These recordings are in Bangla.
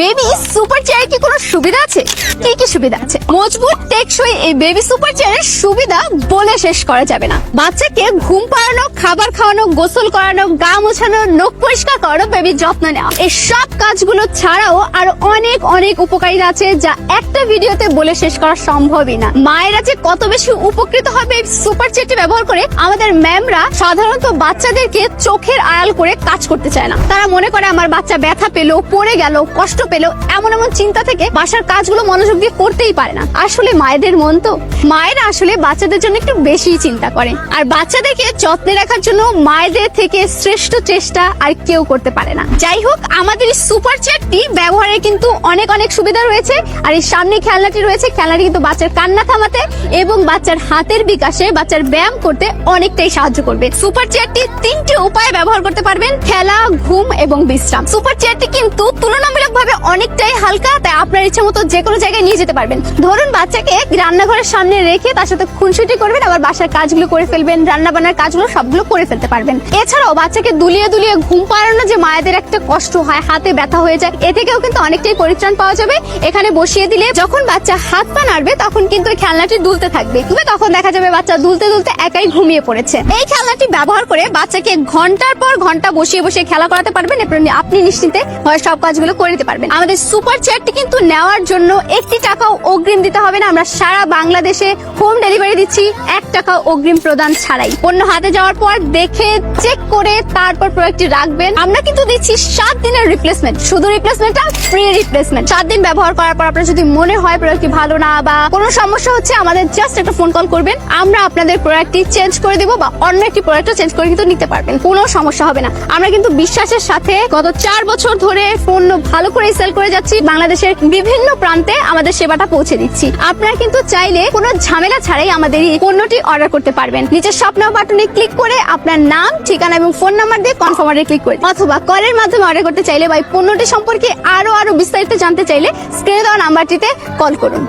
বেবি সুপার চেয়ারে কি কোনো সুবিধা আছে? কি কি সুবিধা আছে? মজবুত, টেকসই এই বেবি সুপার চেয়ারের সুবিধা বলে শেষ করা যাবে না। বাচ্চাকে ঘুম পাড়ানো, খাবার খাওয়ানো, গোসল করানো, গা মোছানো, নখ পরিষ্কার করানো, বেবির যত্ন নেওয়া। এই সব কাজগুলো ছাড়াও আর অনেক অনেক উপকারিতা আছে যা একটা ভিডিওতে বলে শেষ করা সম্ভবই না। মায়েরা যে কত বেশি উপকৃত হবে এই সুপার চেয়ারটি ব্যবহার করে, আমাদের ম্যামরা সাধারণত বাচ্চাদেরকে চোখের আড়াল করে কাজ করতে চায় না। তারা মনে করে, আমার বাচ্চা ব্যথা পেল, পড়ে গেল, কষ্ট পেল এমন এমন চিন্তা থেকে বাসার কাজগুলো মনোযোগ দিয়ে করতেই পারে না। আসলে মায়েদের মন তো। মায়েরা আসলে বাচ্চাদের জন্য একটু বেশি চিন্তা করে। আর বাচ্চাদেরকে যত্নে রাখার জন্য মায়েদের থেকে শ্রেষ্ঠ চেষ্টা আর কেউ করতে পারে না। যাই হোক, আমাদের এই সুপার চেয়ারটি ব্যবহারে কিন্তু অনেক অনেক সুবিধা রয়েছে। আর এই সামনে খেলনাটি রয়েছে। খেলনাটি কিন্তু বাচ্চার কান্না থামাতে এবং বাচ্চার হাতের বিকাশে বাচ্চার ব্যায়াম করতে অনেকটাই সাহায্য করবে। সুপার চেয়ারটি তিনটি উপায়ে ব্যবহার করতে পারবেন। খেলা, ঘুম এবং বিশ্রাম। সুপার চেয়ারটি কিন্তু তুলনামূলকভাবে অনেকটাই হালকা, তাই আপনার ইচ্ছা মতো যে কোনো জায়গায় নিয়ে যেতে পারবেন। ধরুন বাচ্চাকে রান্নাঘরের সামনে রেখে তার সাথে খুনসুটি করবেন, আবার বাসার কাজগুলো করে ফেলবেন রান্না বান্নার কাজগুলো সবগুলো করে ফেলতে পারবেন। এছাড়াও বাচ্চাকে দুলিয়ে দুলিয়ে ঘুম পাড়ানো মায়েদের একটা কষ্ট হয়, হাতে ব্যথা হয়ে যায়। এ থেকেও কিন্তু অনেকটাই পরিত্রাণ পাওয়া যাবে। এখানে বসিয়ে দিলে যখন বাচ্চা হাত পা নাড়বে, তখন কিন্তু খেলনাটি দুলতে থাকবে। তবে তখন দেখা যাবে বাচ্চা দুলতে দুলতে একাই ঘুমিয়ে পড়েছে। এই খেলনাটি ব্যবহার করে বাচ্চাকে ঘণ্টার পর ঘণ্টা বসিয়ে বসিয়ে খেলা করাতে পারবেন। আপনি নিশ্চিন্তে হয় সব কাজগুলো করে দিতে পারবেন। আমাদের সুপার চেয়ারটি কিন্তু নেওয়ার জন্য একটি টাকাও অগ্রিম দিতে হবে না। আমরা সারা বাংলাদেশে হোম ডেলিভারি দিচ্ছি। এক টাকা অগ্রিম প্রদান ছাড়াই। পণ্য হাতে যাওয়ার পর দেখে চেক করে তারপর প্রোডাক্টটি রাখবেন। আমরা কিন্তু দিচ্ছি সাত দিনের রিপ্লেসমেন্ট শুধু রিপ্লেসমেন্টটা ফ্রি রিপ্লেসমেন্ট সাত দিন ব্যবহার করার পর আপনার যদি মনে হয় প্রোডাক্টটি ভালো না বা কোনো সমস্যা হচ্ছে, আমাদের জাস্ট একটা ফোন কল করবেন। আমরা আপনাদের প্রোডাক্টটি চেঞ্জ করে দিব বা অন্য একটি প্রোডাক্টও চেঞ্জ করে কিন্তু নিতে পারবেন। কোনো সমস্যা হবে না। আমরা কিন্তু বিশ্বাসের সাথে গত চার বছর ধরে পণ্য ভালো করে সেল করে যাচ্ছি। বাংলাদেশের বিভিন্ন প্রান্তে আমাদের সেবাটা পৌঁছে দিচ্ছি। আপনারা কিন্তু চাইলে কোনো ঝামেলা ছাড়াই আমাদের এই পণ্যটি অর্ডার করতে পারবেন। নিচের স্বপ্ন বাটনে ক্লিক করে আপনার নাম ঠিকানা এবং ফোন নাম্বার দিয়ে কনফার্ম অর্ডার ক্লিক করে অথবা কলের মাধ্যমে অর্ডার করতে চাইলে বা এই পণ্যটি সম্পর্কে আরও আরও বিস্তারিত জানতে চাইলে স্ক্রিনে দেওয়া নাম্বারটিতে কল করুন।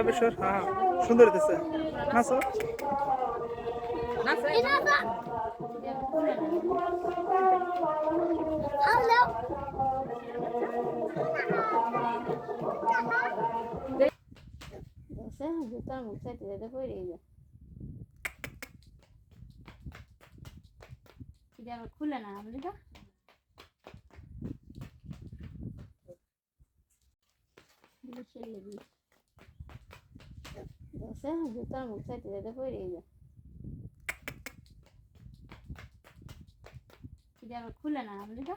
আবিষ্কার হ্যাঁ সুন্দর জুতার মুখ চাইতে যেতে পড়ে যায় এটা আবার খুলে না বুঝলি জুতার মুখ চাইতে যেতে পড়ে যায় এটা আবার খুলে না বুঝলি